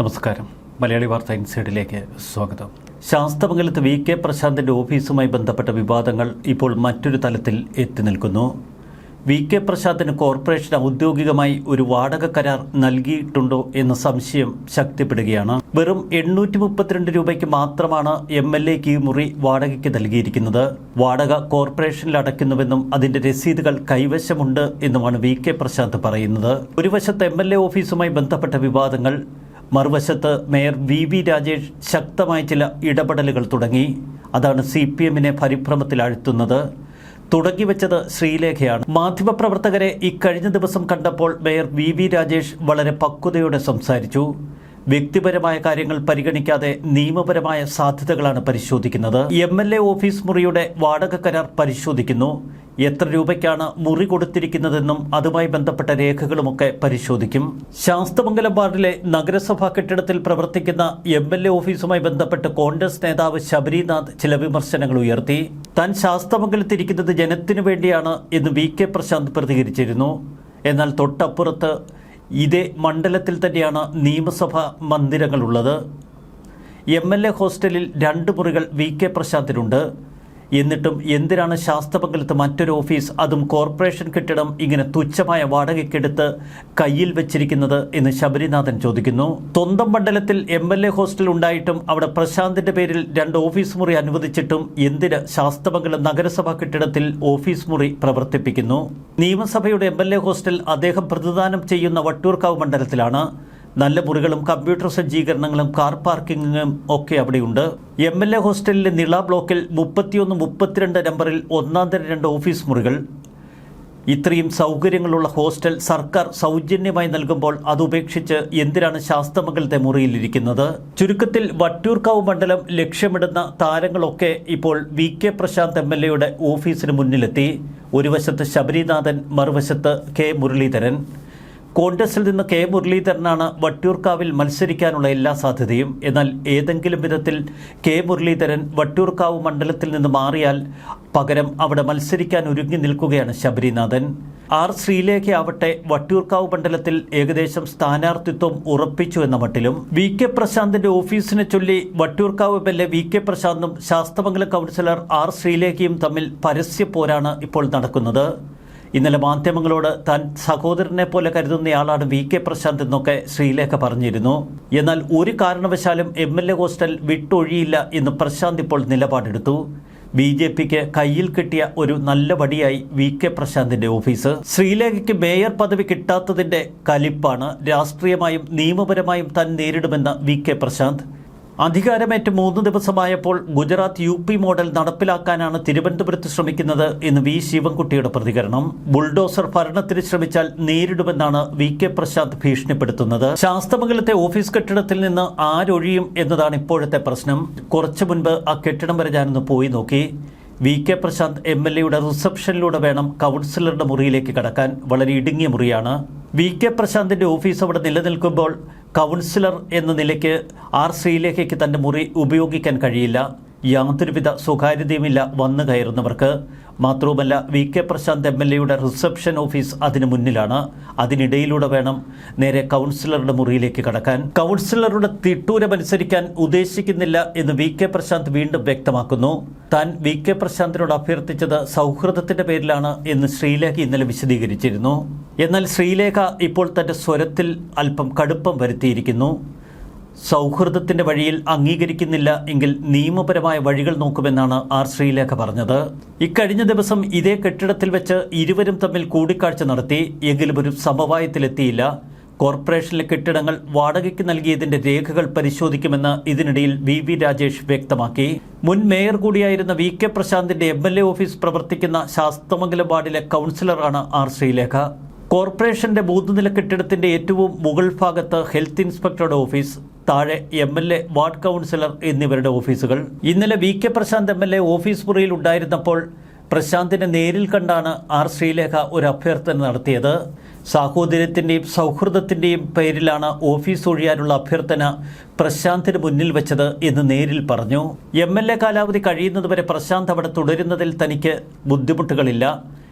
നമസ്കാരം. മലയാളി വാർത്ത ഇൻസൈഡിലേക്ക് സ്വാഗതം. ശാസ്തമംഗലത്ത് വി കെ പ്രശാന്തിന്റെ ഓഫീസുമായി ബന്ധപ്പെട്ട വിവാദങ്ങൾ ഇപ്പോൾ മറ്റൊരു തലത്തിൽ എത്തി നിൽക്കുന്നു. വി കെ പ്രശാന്തിന് കോർപ്പറേഷൻ ഔദ്യോഗികമായി ഒരു വാടക കരാർ നൽകിയിട്ടുണ്ടോ എന്ന സംശയം ശക്തിപ്പെടുകയാണ്. വെറും എണ്ണൂറ്റി മുപ്പത്തിരണ്ട് രൂപയ്ക്ക് മാത്രമാണ് എം എൽ എക്ക് ഈ മുറി വാടകയ്ക്ക് നൽകിയിരിക്കുന്നത്. വാടക കോർപ്പറേഷനിൽ അടയ്ക്കുന്നുവെന്നും അതിന്റെ രസീതുകൾ കൈവശമുണ്ട് എന്നുമാണ് വി കെ പ്രശാന്ത് പറയുന്നത്. ഒരു വശത്ത് എം എൽ എ ഓഫീസുമായി ബന്ധപ്പെട്ട വിവാദങ്ങൾ മറുവശത്ത് മേയർ വി വി രാജേഷ് ശക്തമായ ചില ഇടപെടലുകൾ തുടങ്ങി. അതാണ് സി പി എമ്മിനെ പരിഭ്രമത്തിലാഴ്ത്തുന്നത് തുടങ്ങിവെച്ചത് ശ്രീലേഖയാണ്. മാധ്യമപ്രവർത്തകരെ ഇക്കഴിഞ്ഞ ദിവസം കണ്ടപ്പോൾ മേയർ വി വി രാജേഷ് വളരെ പക്വതയോടെ സംസാരിച്ചു. വ്യക്തിപരമായ കാര്യങ്ങൾ പരിഗണിക്കാതെ നിയമപരമായ സാധ്യതകളാണ് പരിശോധിക്കുന്നത്. എം എൽ എ ഓഫീസ് മുറിയുടെ വാടക കരാർ പരിശോധിക്കുന്നു. എത്ര രൂപയ്ക്കാണ് മുറി കൊടുത്തിരിക്കുന്നതെന്നും അതുമായി ബന്ധപ്പെട്ട രേഖകളുമൊക്കെ പരിശോധിക്കും. ശാസ്തമംഗലം വാർഡിലെ നഗരസഭാ കെട്ടിടത്തിൽ പ്രവർത്തിക്കുന്ന എം എൽ എ ഓഫീസുമായി ബന്ധപ്പെട്ട് കോൺഗ്രസ് നേതാവ് ശബരിനാഥ് ചില വിമർശനങ്ങൾ ഉയർത്തി. താൻ ശാസ്തമംഗലത്തിരിക്കുന്നത് ജനത്തിനു വേണ്ടിയാണ് എന്ന് വി കെ പ്രശാന്ത് പ്രതികരിച്ചിരുന്നു. എന്നാൽ തൊട്ടപ്പുറത്ത് ഇതേ മണ്ഡലത്തിൽ തന്നെയാണ് നിയമസഭാ മന്ദിരങ്ങളുള്ളത്. എം എൽ എ ഹോസ്റ്റലിൽ രണ്ട് മുറികൾ വി കെ പ്രശാന്തിനുണ്ട്. എന്നിട്ടും എന്തിനാണ് ശാസ്ത്രപങ്കലത്ത് മറ്റൊരു ഓഫീസ് അതും കോർപ്പറേഷൻ കെട്ടിടം ഇങ്ങനെ തുച്ഛമായ വാടകയ്ക്കെടുത്ത് കയ്യിൽ വെച്ചിരിക്കുന്നത് എന്ന് ശബരിനാഥൻ ചോദിക്കുന്നു. സ്വന്തം മണ്ഡലത്തിൽ എം എൽ എ ഹോസ്റ്റൽ ഉണ്ടായിട്ടും അവിടെ പ്രശാന്തിന്റെ പേരിൽ രണ്ട് ഓഫീസ് മുറി അനുവദിച്ചിട്ടും എന്തിന് ശാസ്തമംഗലം നഗരസഭാ കെട്ടിടത്തിൽ ഓഫീസ് മുറി പ്രവർത്തിപ്പിക്കുന്നു. നിയമസഭയുടെ എം എൽ എ ഹോസ്റ്റൽ അദ്ദേഹം പ്രതിദാനം ചെയ്യുന്ന വട്ടൂർക്കാവ് മണ്ഡലത്തിലാണ്. നല്ല മുറികളും കമ്പ്യൂട്ടർ സജ്ജീകരണങ്ങളും കാർ പാർക്കിങ്ങും ഒക്കെ അവിടെയുണ്ട്. എം എൽ എ ഹോസ്റ്റലിലെ നിള ബ്ലോക്കിൽ മുപ്പത്തിയൊന്ന് മുപ്പത്തിരണ്ട് നമ്പറിൽ ഒന്നാം തരം രണ്ട് ഓഫീസ് മുറികൾ. ഇത്രയും സൗകര്യങ്ങളുള്ള ഹോസ്റ്റൽ സർക്കാർ സൗജന്യമായി നൽകുമ്പോൾ അത് ഉപേക്ഷിച്ച് എന്തിനാണ് ശാസ്തമംഗലത്തെ മുറിയിലിരിക്കുന്നത്? ചുരുക്കത്തിൽ വട്ടിയൂർക്കാവ് മണ്ഡലം ലക്ഷ്യമിടുന്ന താരങ്ങളൊക്കെ ഇപ്പോൾ V K Prashanth M L എയുടെ ഓഫീസിന് മുന്നിലെത്തി. ഒരു വശത്ത് ശബരിനാഥൻ മറുവശത്ത് കെ മുരളീധരൻ. കോൺഗ്രസിൽ നിന്ന് കെ മുരളീധരനാണ് വട്ടിയൂർക്കാവിൽ മത്സരിക്കാനുള്ള എല്ലാ സാധ്യതയും. എന്നാൽ ഏതെങ്കിലും വിധത്തിൽ കെ മുരളീധരൻ വട്ടിയൂർക്കാവ് മണ്ഡലത്തിൽ നിന്ന് മാറിയാൽ പകരം അവിടെ മത്സരിക്കാൻ ഒരുങ്ങി നിൽക്കുകയാണ് ശബരിനാഥൻ. ആർ ശ്രീലേഖയാവട്ടെ വട്ടിയൂർക്കാവ് മണ്ഡലത്തിൽ ഏകദേശം സ്ഥാനാർത്ഥിത്വം ഉറപ്പിച്ചു എന്ന മട്ടിലും വി കെ പ്രശാന്തിന്റെ ഓഫീസിനെ ചൊല്ലി Vattiyoorkavu M L A V K പ്രശാന്തും Sasthamangalam councillor R ശ്രീലേഖയും തമ്മിൽ പരസ്യ പോരാണ് ഇപ്പോൾ നടക്കുന്നത്. ഇന്നലെ മാധ്യമങ്ങളോട് താൻ സഹോദരനെ പോലെ കരുതുന്നയാളാണ് വി കെ പ്രശാന്ത് എന്നൊക്കെ ശ്രീലേഖ പറഞ്ഞിരുന്നു. എന്നാൽ ഒരു കാരണവശാലും എം എൽ എ ഹോസ്റ്റൽ വിട്ടൊഴിയില്ല എന്ന് പ്രശാന്ത് ഇപ്പോൾ നിലപാടെടുത്തു. ബി ജെ പിക്ക് കയ്യിൽ കിട്ടിയ ഒരു നല്ല വടിയായി വി കെ പ്രശാന്തിന്റെ ഓഫീസ്. ശ്രീലേഖയ്ക്ക് മേയർ പദവി കിട്ടാത്തതിന്റെ കലിപ്പാണ് രാഷ്ട്രീയമായും നിയമപരമായും താൻ നേരിടുമെന്ന് വി കെ പ്രശാന്ത്. അധികാരമേറ്റ് മൂന്ന് ദിവസമായപ്പോൾ ഗുജറാത്ത് യു പി മോഡൽ നടപ്പിലാക്കാനാണ് തിരുവനന്തപുരത്ത് ശ്രമിക്കുന്നത് എന്ന് വി ശിവൻകുട്ടിയുടെ പ്രതികരണം. ബുൾഡോസർ ഭരണത്തിന് ശ്രമിച്ചാൽ നേരിടുമെന്നാണ് വി കെ പ്രശാന്ത് ഭീഷണിപ്പെടുത്തുന്നത്. ശാസ്തമംഗലത്തെ ഓഫീസ് കെട്ടിടത്തിൽ നിന്ന് ആരൊഴിയും എന്നതാണ് ഇപ്പോഴത്തെ പ്രശ്നം. കുറച്ചു മുൻപ് ആ കെട്ടിടം വരെ ഞാനൊന്ന് പോയി നോക്കി. V K Prashanth M L എയുടെ റിസപ്ഷനിലൂടെ വേണം കൗൺസിലറുടെ മുറിയിലേക്ക് കടക്കാൻ. വളരെ ഇടുങ്ങിയ മുറിയാണ്. വി കെ പ്രശാന്തിന്റെ ഓഫീസ് അവിടെ നിലനിൽക്കുമ്പോൾ കൗൺസിലർ എന്ന നിലയ്ക്ക് ആർ ശ്രീലേഖയ്ക്ക് തന്റെ മുറി ഉപയോഗിക്കാൻ കഴിയില്ല. യാതൊരുവിധ സ്വകാര്യതയുമില്ല വന്നു കയറുന്നവർക്ക്. മാത്രവുമല്ല V K Prashanth M L എയുടെ റിസപ്ഷൻ ഓഫീസ് അതിന് മുന്നിലാണ്. അതിനിടയിലൂടെ വേണം നേരെ കൗൺസിലറുടെ മുറിയിലേക്ക് കടക്കാൻ. കൗൺസിലറുടെ തിട്ടൂരമനുസരിക്കാൻ ഉദ്ദേശിക്കുന്നില്ല എന്ന് വി കെ പ്രശാന്ത് വീണ്ടും വ്യക്തമാക്കുന്നു. താൻ വി കെ പ്രശാന്തിനോട് അഭ്യർത്ഥിച്ചത് സൗഹൃദത്തിന്റെ പേരിലാണ് എന്ന് ശ്രീലേഖ ഇന്നലെ വിശദീകരിച്ചിരുന്നു. എന്നാൽ ശ്രീലേഖ ഇപ്പോൾ തന്റെ സ്വരത്തിൽ അല്പം കടുപ്പം വരുത്തിയിരിക്കുന്നു. സൗഹൃദത്തിന്റെ വഴിയിൽ അംഗീകരിക്കുന്നില്ല എങ്കിൽ നിയമപരമായ വഴികൾ നോക്കുമെന്നാണ് ആർ ശ്രീലേഖ പറഞ്ഞത്. ഇക്കഴിഞ്ഞ ദിവസം ഇതേ കെട്ടിടത്തിൽ വെച്ച് ഇരുവരും തമ്മിൽ കൂടിക്കാഴ്ച നടത്തി. എങ്കിലും ഒരു സമവായത്തിലെത്തിയില്ല. കോർപ്പറേഷനിലെ കെട്ടിടങ്ങൾ വാടകയ്ക്ക് നൽകിയതിന്റെ രേഖകൾ പരിശോധിക്കുമെന്ന് ഇതിനിടയിൽ വി വി രാജേഷ് വ്യക്തമാക്കി. മുൻ മേയർ കൂടിയായിരുന്ന വി കെ പ്രശാന്തിന്റെ എം എൽ എ ഓഫീസ് പ്രവർത്തിക്കുന്ന ശാസ്തമംഗലം വാർഡിലെ കൗൺസിലറാണ് ആർ ശ്രീലേഖ. കോർപ്പറേഷന്റെ മൂന്ന് നില കെട്ടിടത്തിന്റെ ഏറ്റവും മുകൾ ഭാഗത്ത് ഹെൽത്ത് ഇൻസ്പെക്ടറുടെ ഓഫീസ്. താഴെ M L A ward councillor എന്നിവരുടെ ഓഫീസുകൾ. ഇന്നലെ V K Prashanth M L A office മുറിയിൽ ഉണ്ടായിരുന്നപ്പോൾ പ്രശാന്തിനെ നേരിൽ കണ്ടാണ് ആർ ശ്രീലേഖ ഒരു അഭ്യർത്ഥന നടത്തിയത്. സാഹോദര്യത്തിന്റെയും സൗഹൃദത്തിന്റെയും പേരിലാണ് ഓഫീസ് ഒഴിയാനുള്ള അഭ്യർത്ഥന പ്രശാന്തിന് മുന്നിൽ വെച്ചത് എന്ന് നേരിൽ പറഞ്ഞു. എം എൽ എ കാലാവധി കഴിയുന്നതുവരെ പ്രശാന്ത് അവിടെ തുടരുന്നതിൽ തനിക്ക് ബുദ്ധിമുട്ടുകളില്ല.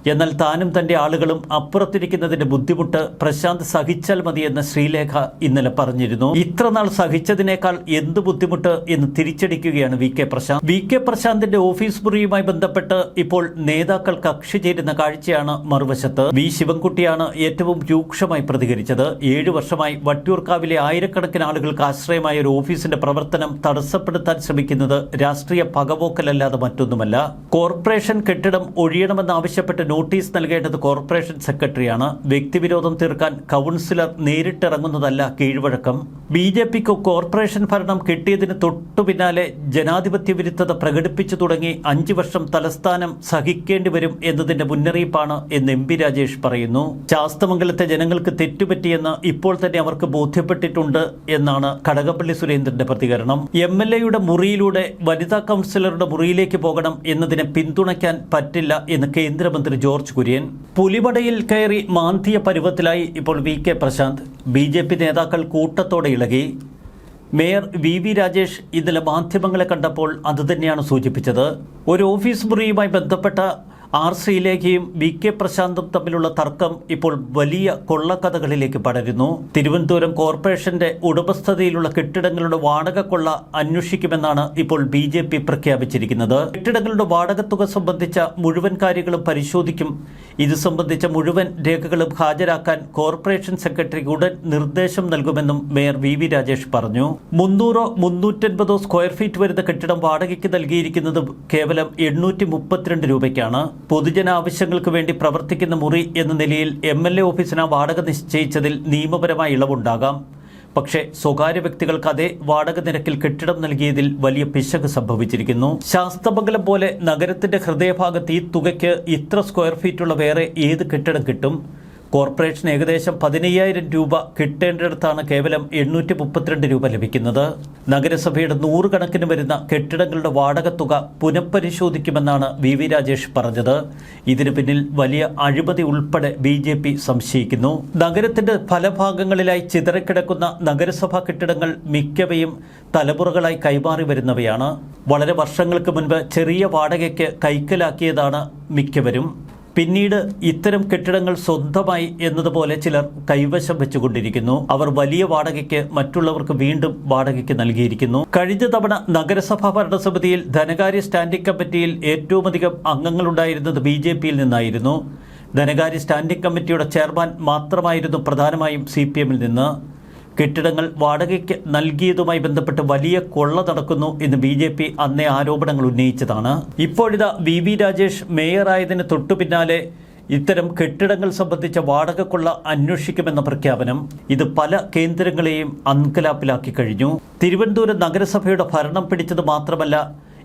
എന്നാൽ താനും തന്റെ ആളുകളും അപ്പുറത്തിരിക്കുന്നതിന്റെ ബുദ്ധിമുട്ട് പ്രശാന്ത് സഹിച്ചാൽ മതിയെന്ന് ശ്രീലേഖ ഇന്നലെ പറഞ്ഞിരുന്നു. ഇത്ര നാൾ സഹിച്ചതിനേക്കാൾ എന്ത് ബുദ്ധിമുട്ട് എന്ന് തിരിച്ചടിക്കുകയാണ് V K Prashant. V K പ്രശാന്തിന്റെ ഓഫീസ് മുറിയുമായി ബന്ധപ്പെട്ട് ഇപ്പോൾ നേതാക്കൾ കക്ഷി ചേരുന്ന കാഴ്ചയാണ് മറുവശത്ത്. വി ശിവൻകുട്ടിയാണ് ഏറ്റവും രൂക്ഷമായി പ്രതികരിച്ചത്. ഏഴു വർഷമായി വട്ടിയൂർക്കാവിലെ ആയിരക്കണക്കിന് ആളുകൾക്ക് ആശ്രയമായ ഒരു ഓഫീസിന്റെ പ്രവർത്തനം തടസ്സപ്പെടുത്താൻ ശ്രമിക്കുന്നത് രാഷ്ട്രീയ പകപോക്കലല്ലാതെ മറ്റൊന്നുമല്ല. കോർപ്പറേഷൻ കെട്ടിടം ഒഴിയണമെന്നാവശ്യപ്പെട്ട് നോട്ടീസ് നൽകേണ്ടത് കോർപ്പറേഷൻ സെക്രട്ടറിയാണ്. വ്യക്തിവിരോധം തീർക്കാൻ കൗൺസിലർ നേരിട്ടിറങ്ങുന്നതല്ല കീഴ്വഴക്കം. ബി ജെ പിക്ക് കോർപ്പറേഷൻ ഭരണം കിട്ടിയതിന് തൊട്ടു പിന്നാലെ ജനാധിപത്യ വിരുദ്ധത പ്രകടിപ്പിച്ചു തുടങ്ങി അഞ്ചു വർഷം തലസ്ഥാനം സഹിക്കേണ്ടി വരും എന്നതിന്റെ മുന്നറിയിപ്പാണ് എന്ന് എം പി രാജേഷ് പറയുന്നു. ശാസ്തമംഗലത്തെ ജനങ്ങൾക്ക് തെറ്റുപറ്റിയെന്ന് ഇപ്പോൾ തന്നെ അവർക്ക് ബോധ്യപ്പെട്ടിട്ടുണ്ട് എന്നാണ് കടകപ്പള്ളി സുരേന്ദ്രന്റെ പ്രതികരണം. എം എൽ എയുടെ മുറിയിലൂടെ വനിതാ കൗൺസിലറുടെ മുറിയിലേക്ക് പോകണം എന്നതിനെ പിന്തുണയ്ക്കാൻ പറ്റില്ല എന്ന് കേന്ദ്രമന്ത്രി ജോർജ് കുര്യൻ. പുലിപടയിൽ കയറി മാന്തിയ പരുവത്തിലായി ഇപ്പോൾ V K Prashant. B J P നേതാക്കൾ കൂട്ടത്തോടെ ഇളകി. മേയർ വി വി രാജേഷ് ഇന്നലെ മാധ്യമങ്ങളെ കണ്ടപ്പോൾ അതുതന്നെയാണ് സൂചിപ്പിച്ചത്. ഒരു ഓഫീസ് മുറിയുമായി ബന്ധപ്പെട്ട ആർ ശ്രീലേഖയും വി കെ പ്രശാന്തും തമ്മിലുള്ള തർക്കം ഇപ്പോൾ വലിയ കൊള്ളക്കഥകളിലേക്ക് പടരുന്നു. തിരുവനന്തപുരം കോർപ്പറേഷന്റെ ഉടമസ്ഥതയിലുള്ള കെട്ടിടങ്ങളുടെ വാടക കൊള്ള അന്വേഷിക്കുമെന്നാണ് ഇപ്പോൾ ബി ജെ പി പ്രഖ്യാപിച്ചിരിക്കുന്നത്. കെട്ടിടങ്ങളുടെ വാടകത്തുക സംബന്ധിച്ച മുഴുവൻ കാര്യങ്ങളും പരിശോധിക്കും. ഇത് സംബന്ധിച്ച മുഴുവൻ രേഖകളും ഹാജരാക്കാൻ കോർപ്പറേഷൻ സെക്രട്ടറിക്ക് ഉടൻ നിർദ്ദേശം നൽകുമെന്നും മേയർ വി വി രാജേഷ് പറഞ്ഞു. മുന്നൂറോ മുന്നൂറ്റൻപതോ സ്ക്വയർ ഫീറ്റ് വരുന്ന കെട്ടിടം വാടകയ്ക്ക് നൽകിയിരിക്കുന്നത് കേവലം എണ്ണൂറ്റി മുപ്പത്തിരണ്ട് രൂപയ്ക്കാണ്. പൊതുജന ആവശ്യങ്ങൾക്ക് വേണ്ടി പ്രവർത്തിക്കുന്ന മുറി എന്ന നിലയിൽ എം എൽ എ ഓഫീസിന് വാടക നിശ്ചയിച്ചതിൽ നിയമപരമായ ഇളവുണ്ടാകാം. പക്ഷേ സ്വകാര്യ വ്യക്തികൾക്ക് അതേ വാടക നിരക്കിൽ കെട്ടിടം നൽകിയതിൽ വലിയ പിശക് സംഭവിച്ചിരിക്കുന്നു. ശാസ്തമംഗലം പോലെ നഗരത്തിന്റെ ഹൃദയഭാഗത്ത് ഈ തുകയ്ക്ക് ഇത്ര സ്ക്വയർ ഫീറ്റുള്ള വേറെ ഏത് കെട്ടിടം കിട്ടും? കോർപ്പറേഷൻ ഏകദേശം പതിനയ്യായിരം രൂപ കിട്ടേണ്ടിടത്താണ് കേവലം എണ്ണൂറ്റി മുപ്പത്തിരണ്ട് രൂപ ലഭിക്കുന്നത്. നഗരസഭയുടെ നൂറുകണക്കിന് വരുന്ന കെട്ടിടങ്ങളുടെ വാടക തുക പുനഃപരിശോധിക്കുമെന്നാണ് വി വി രാജേഷ് പറഞ്ഞത്. ഇതിന് പിന്നിൽ വലിയ അഴിമതി ഉൾപ്പെടെ ബി ജെ പി സംശയിക്കുന്നു. നഗരത്തിന്റെ പല ഭാഗങ്ങളിലായി ചിതറിക്കിടക്കുന്ന നഗരസഭാ കെട്ടിടങ്ങൾ മിക്കവയും തലമുറകളായി കൈമാറി വരുന്നവയാണ്. വളരെ വർഷങ്ങൾക്ക് മുൻപ് ചെറിയ വാടകയ്ക്ക് കൈക്കലാക്കിയതാണ് മിക്കവരും. പിന്നീട് ഇത്തരം കെട്ടിടങ്ങൾ സ്വന്തമായി എന്നതുപോലെ ചിലർ കൈവശം വെച്ചുകൊണ്ടിരിക്കുന്നു. അവർ വലിയ വാടകയ്ക്ക് മറ്റുള്ളവർക്ക് വീണ്ടും വാടകയ്ക്ക് നൽകിയിരിക്കുന്നു. കഴിഞ്ഞ തവണ നഗരസഭാ ഭരണസമിതിയിൽ ധനകാര്യ സ്റ്റാൻഡിംഗ് കമ്മിറ്റിയിൽ ഏറ്റവും അധികം അംഗങ്ങളുണ്ടായിരുന്നത് ബി ജെ പിയിൽ നിന്നായിരുന്നു. ധനകാര്യ സ്റ്റാൻഡിംഗ് കമ്മിറ്റിയുടെ ചെയർമാൻ മാത്രമായിരുന്നു പ്രധാനമായും സി പി എമ്മിൽ നിന്ന്. കെട്ടിടങ്ങൾ വാടകയ്ക്ക് നൽകിയതുമായി ബന്ധപ്പെട്ട് വലിയ കൊള്ള നടക്കുന്നു എന്ന് ബി ജെ പി അന്നേ ആരോപണങ്ങൾ ഉന്നയിച്ചതാണ്. ഇപ്പോഴിതാ വി വി രാജേഷ് മേയറായതിന് തൊട്ടു പിന്നാലെ ഇത്തരം കെട്ടിടങ്ങൾ സംബന്ധിച്ച വാടക കൊള്ള അന്വേഷിക്കുമെന്ന പ്രഖ്യാപനം ഇത് പല കേന്ദ്രങ്ങളെയും അൻകലാപ്പിലാക്കി കഴിഞ്ഞു. തിരുവനന്തപുരം നഗരസഭയുടെ ഭരണം പിടിച്ചത് മാത്രമല്ല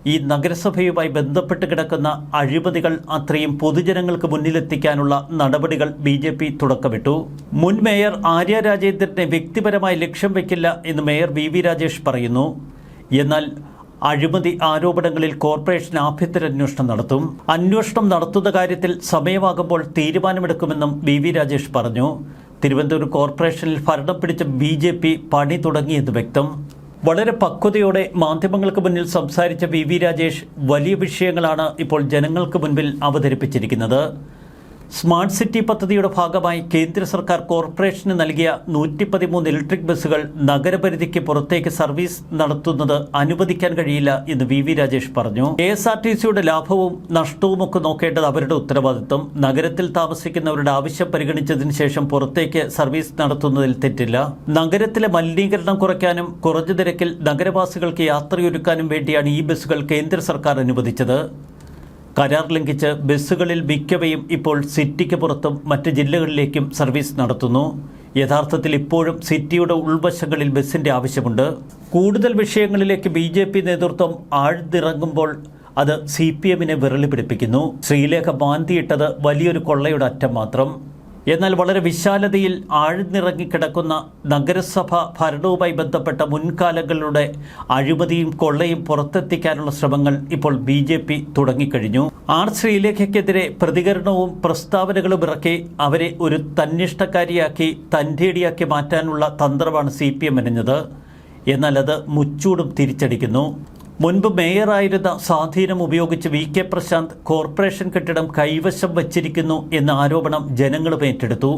ഈ നഗരസഭയുമായി ബന്ധപ്പെട്ട് കിടക്കുന്ന അഴിമതികൾ അത്രയും പൊതുജനങ്ങൾക്ക് മുന്നിലെത്തിക്കാനുള്ള നടപടികൾ ബി ജെ പി തുടക്കമിട്ടു. മുൻ മേയർ ആര്യ രാജേന്ദ്രനെ വ്യക്തിപരമായി ലക്ഷ്യം വയ്ക്കില്ല എന്ന് മേയർ വി വി രാജേഷ് പറയുന്നു. എന്നാൽ അഴിമതി ആരോപണങ്ങളിൽ കോർപ്പറേഷൻ ആഭ്യന്തര അന്വേഷണം നടത്തും. അന്വേഷണം നടത്തുന്ന കാര്യത്തിൽ സമയമാകുമ്പോൾ തീരുമാനമെടുക്കുമെന്നും വി വി രാജേഷ് പറഞ്ഞു. തിരുവനന്തപുരം കോർപ്പറേഷനിൽ ഭരണം പിടിച്ച ബി ജെ പി പണി തുടങ്ങിയെന്ന് വ്യക്തം. വളരെ പക്വതയോടെ മാധ്യമങ്ങൾക്ക് മുന്നിൽ സംസാരിച്ച വി വി രാജേഷ് വലിയ വിഷയങ്ങളാണ് ഇപ്പോൾ ജനങ്ങൾക്ക് മുൻപിൽ അവതരിപ്പിച്ചിരിക്കുന്നത്. സ്മാർട്ട് സിറ്റി പദ്ധതിയുടെ ഭാഗമായി കേന്ദ്ര സർക്കാർ കോർപ്പറേഷന് നൽകിയ നൂറ്റി പതിമൂന്ന് ഇലക്ട്രിക് ബസ്സുകൾ നഗരപരിധിക്ക് പുറത്തേക്ക് സർവീസ് നടത്തുന്നത് അനുവദിക്കാൻ കഴിയില്ല എന്ന് വി വി രാജേഷ് പറഞ്ഞു. കെ എസ് ആർ ടി സിയുടെ ലാഭവും നഷ്ടവും ഒക്കെ നോക്കേണ്ടത് അവരുടെ ഉത്തരവാദിത്വം. നഗരത്തിൽ താമസിക്കുന്നവരുടെ ആവശ്യം പരിഗണിച്ചതിന് ശേഷം പുറത്തേക്ക് സർവീസ് നടത്തുന്നതിൽ തെറ്റില്ല. നഗരത്തിലെ മലിനീകരണം കുറയ്ക്കാനും കുറഞ്ഞ നിരക്കിൽ നഗരവാസികൾക്ക് യാത്രയൊരുക്കാനും വേണ്ടിയാണ് ഈ ബസ്സുകൾ കേന്ദ്ര സർക്കാർ അനുവദിച്ചത്. കരാർ ലംഘിച്ച് ബസ്സുകളിൽ മിക്കവയും ഇപ്പോൾ സിറ്റിക്ക് പുറത്തും മറ്റ് ജില്ലകളിലേക്കും സർവീസ് നടത്തുന്നു. യഥാർത്ഥത്തിൽ ഇപ്പോഴും സിറ്റിയുടെ ഉൾവശങ്ങളിൽ ബസ്സിന്റെ ആവശ്യമുണ്ട്. കൂടുതൽ വിഷയങ്ങളിലേക്ക് ബി ജെ പി നേതൃത്വം ആഴ്ന്നിറങ്ങുമ്പോൾ അത് സി പി എമ്മിനെ വിരളി പിടിപ്പിക്കുന്നു ശ്രീലേഖ മാന്തിയിട്ടത് വലിയൊരു കൊള്ളയുടെ അറ്റം മാത്രം. എന്നാൽ വളരെ വിശാലതയിൽ ആഴ്ന്നിറങ്ങിക്കിടക്കുന്ന നഗരസഭ ഭരണവുമായി ബന്ധപ്പെട്ട മുൻകാലങ്ങളുടെ അഴിമതിയും കൊള്ളയും പുറത്തെത്തിക്കാനുള്ള ശ്രമങ്ങൾ ഇപ്പോൾ ബി ജെ പി തുടങ്ങിക്കഴിഞ്ഞു. ആർ ശ്രീലേഖയ്ക്കെതിരെ പ്രതികരണവും പ്രസ്താവനകളും ഇറക്കി അവരെ ഒരു തന്നിഷ്ടക്കാരിയാക്കി തന്റെടിയാക്കി മാറ്റാനുള്ള തന്ത്രമാണ് സി പി എം മെനഞ്ഞത് എന്നാൽ അത് മുച്ചൂടും തിരിച്ചടിക്കുന്നു. മുൻപ് മേയറായിരുന്ന സ്വാധീനം ഉപയോഗിച്ച് വി കെ പ്രശാന്ത് കോർപ്പറേഷൻ കെട്ടിടം കൈവശം വച്ചിരിക്കുന്നു എന്ന ആരോപണം ജനങ്ങളും ഏറ്റെടുത്തു.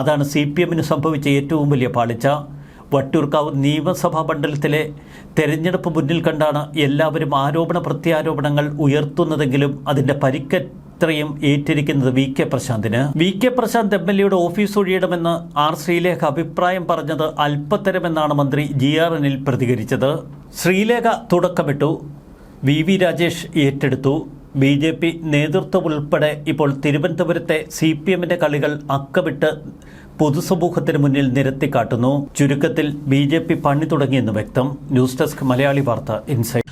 അതാണ് സി പി എമ്മിന് സംഭവിച്ച ഏറ്റവും വലിയ പാളിച്ച. വട്ടിയൂർക്കാവ് നിയമസഭാ മണ്ഡലത്തിലെ തെരഞ്ഞെടുപ്പ് മുന്നിൽ കണ്ടാണ് എല്ലാവരും ആരോപണ പ്രത്യാരോപണങ്ങൾ ഉയർത്തുന്നതെങ്കിലും അതിന്റെ പരിക്കത്രയും ഏറ്റിരിക്കുന്നത് V K പ്രശാന്തിന്. V K Prashanth M L എയുടെ ഓഫീസ് ഒഴിയണമെന്ന് ആർ ശ്രീലേഖ അഭിപ്രായം പറഞ്ഞത് അല്പത്തരമെന്നാണ് മന്ത്രി ജി ആർ എനിൽ പ്രതികരിച്ചത്. ശ്രീലേഖ തുടക്കമിട്ടു. വി വി രാജേഷ് ഏറ്റെടുത്തു. ബി ജെ പി നേതൃത്വം ഉൾപ്പെടെ ഇപ്പോൾ തിരുവനന്തപുരത്തെ സി പി എമ്മിന്റെ കളികൾ അക്കമിട്ട് പൊതുസമൂഹത്തിന് മുന്നിൽ നിരത്തിക്കാട്ടുന്നു. ചുരുക്കത്തിൽ ബി ജെ പി പണി തുടങ്ങിയെന്ന് വ്യക്തം. ന്യൂസ് ഡെസ്ക് മലയാളി വാർത്ത ഇൻസൈറ്റ്